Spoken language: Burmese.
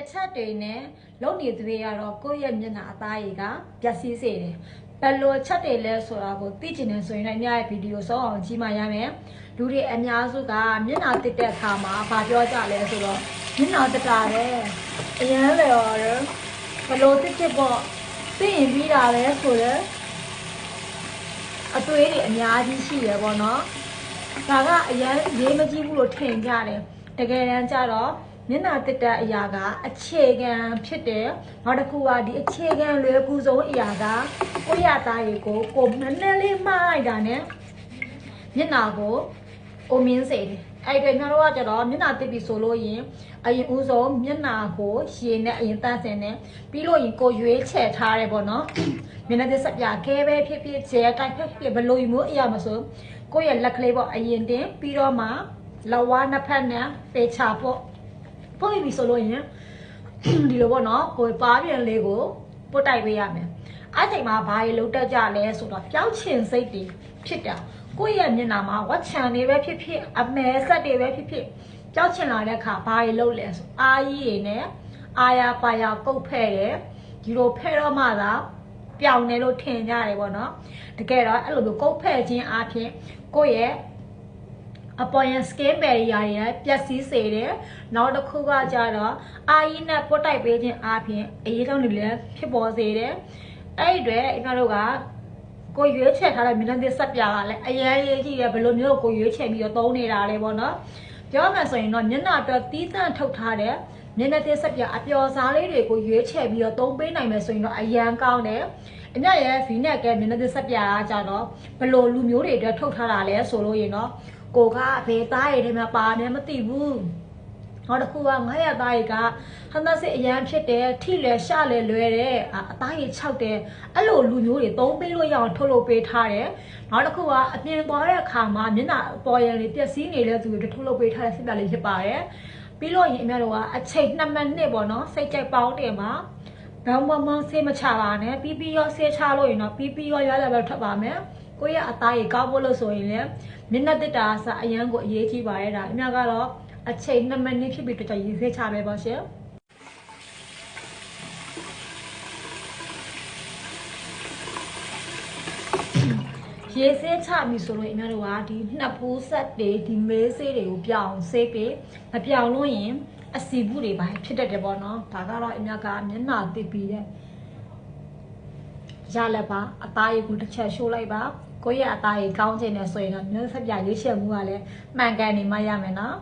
အချက်တွေနဲ့လုံနေသူတွေကတော့ကိုယ့်ရဲ့မျက်နှာအသားရည်ကပျက်စီးစေတယ်ဘယ်လိုချက်တွေလဲဆိုတာကိုသိချင်တယ်ဆိုရင်လည်းအများရဲ့ဗီဒီယိုဆုံးအောင်ကြည့်မှရမယ်လူတွေအများစုကမျက်နှာတစ်တဲ့အခါမှာဘာပြောကြလဲဆိုတော့မျက်နှာတစ်တာတယ်အရန်လေရောဘယ်လိုတစ်တစ်ပေါ့သိရင်ပြီးတာလဲဆိုတော့အသွေးတွေအများကြီးရှိရပေါ့နော်ဒါကအရန်ရေးမကြည့်ဘူးလို့ထင်ကြတယ်တကယ်တမ်းကျတော့ မျက်နှာတစ်တဲ့အရာကအခြေခံဖြစ်တယ်နောက်တစ်ခုကဒီအခြေခံလွယ်ကူဆုံးအရာကကိုယ့်ရသားတွေကိုကိုယ်နည်းနည်းလေးမှားလိုက်တာ ਨੇ မျက်နှာကိုအိုမင်းစေတယ်အဲ့ဒီကျွန်တော်တို့ကကျတော့မျက်နှာတစ်ပြီဆိုလို့ရင်အရင်ဦးဆုံးမျက်နှာကိုရေနဲ့အရင်တန့်စင်တယ်ပြီးလို့ရင်ကိုရွေးချယ်ထားတယ်ပေါ့နော်မျက်နှာတစ်စပြခဲပဲဖြစ်ဖြစ်ကျဲတိုက်ဖြစ်ဖြစ်ဘယ်လိုမျိုးအရာမဆိုကိုယ့်ရဲ့လက်ကလေးပေါ့အရင်တင်ပြီးတော့မှလဝါနှစ်ဖက်နဲ့ပေချာပေါ့ ပို့ပြီဆိုလို့ရင်ဒီလိုပေါ့နော်ကိုယ်ပါပြန်လေးကိုပုတ်တိုက်ပေးရမယ်အဲ့ချိန်မှာဘာတွေလုံးတက်ကြလဲဆိုတော့ပျောက်ချင်စိတ်တွေဖြစ်တာကိုယ့်ရဲ့မျက်နှာမှာဝက်ချန်တွေပဲဖြစ်ဖြစ်အမဲဆက်တွေပဲဖြစ်ဖြစ်ပျောက်ချင်လာတဲ့အခါဘာတွေလုံးလဲဆိုအာကြီးတွေနဲ့အာယာပါယာကုတ်ဖဲ့တယ်ဒီလိုဖဲ့တော့မှသာပြောင်းတယ်လို့ထင်ကြတယ်ပေါ့နော်တကယ်တော့အဲ့လိုမျိုးကုတ်ဖဲ့ခြင်းအပြင်ကိုယ့်ရဲ့ အပေါ်ယံ skin barrier တွေပျက်စီးစေတယ်။နောက်တစ်ခုကကြတော့အာရီနဲ့ပုတ်တိုက်ပေးခြင်းအပြင်အရေးလုံးတွေလည်းဖြစ်ပေါ်စေတယ်။အဲ့ဒီအတွက်အင်္ဂါတို့ကကိုရွေးချယ်ထားတဲ့မျက်နှာသစ်ဆက်ပြာကလည်းအရင်ရေးကြည့်ရဘယ်လိုမျိုးကိုရွေးချယ်ပြီးတော့သုံးနေတာလဲပေါ့နော်။ပြောမှဆိုရင်တော့မျက်နှာအတွက်တီးသန့်ထုတ်ထားတဲ့မျက်နှာသစ်ဆက်ပြာအပျော်စားလေးတွေကိုရွေးချယ်ပြီးတော့သုံးပေးနိုင်မယ်ဆိုရင်တော့အရန်ကောင်းတယ်။အမြရဲ့ V နဲ့ကဲမျက်နှာသစ်ဆက်ပြာကကြတော့ဘယ်လိုလူမျိုးတွေအတွက်ထုတ်ထားတာလဲဆိုလို့ရင်တော့ ကိုကဘယ်သားရည်တွေမှာပါနေမသိဘူးနောက်တစ်ခုကငါးရသားရည်ကဟန်သစစ်အရန်ဖြစ်တယ်ထိလဲရှလဲလွယ်တယ်အသားရည်၆တယ်အဲ့လိုလူမျိုးတွေသုံးပေးလို့ရအောင်ထုတ်လုပ်ပေးထားတယ်နောက်တစ်ခုကအပြင်သွားတဲ့အခါမှာမျက်နှာပေါ်ရည်တွေပျက်စီးနေတဲ့သူတွေထုတ်လုပ်ပေးထားတဲ့စစ်ပြလေးဖြစ်ပါတယ်ပြီးလို့ရင်အများတို့ကအချိန်2မိနစ်ပေါ့နော်စိတ်ကြိုက်ပေါင်းတယ်မှာဘောင်းမမဆေးမချပါနဲ့ပြီးပြီးရောဆေးချလို့ရင်တော့ပြီးပြီးရောရရပဲထွက်ပါမယ် ကိုရအသားကြီးကောက်ဖို့လို့ဆိုရင်လည်းမျက်နှာတစ်တာအစအရန်ကိုအရေးကြီးပါတယ်ဒါအများကတော့အချိန်2မိနစ်ဖြစ်ပြီးတော့ရေဆေးချပဲပေါ့ရှင်ရေဆေးချပြီဆိုလို့အများတို့ကဒီနှစ်ဖူးဆက်တွေဒီမေးဆေးတွေကိုပြောင်းဆေးပေးမပြောင်းလို့ရင်အစီဘူးတွေပါဖြစ်တတ်တယ်ပေါ့နော်ဒါကတော့အများကမျက်နှာတစ်ပြီးတဲ့ရလက်ပါအသားရည်ကိုတစ်ချက်ရှိုးလိုက်ပါ ကိုယ့်ရဲ့အသားရည်ကောင်းခြင်းနဲ့ဆိုရင်တော့မျိုးဆက်ပြရွေးချယ်မှုကလည်းမှန်ကန်နေမှရမယ်နော်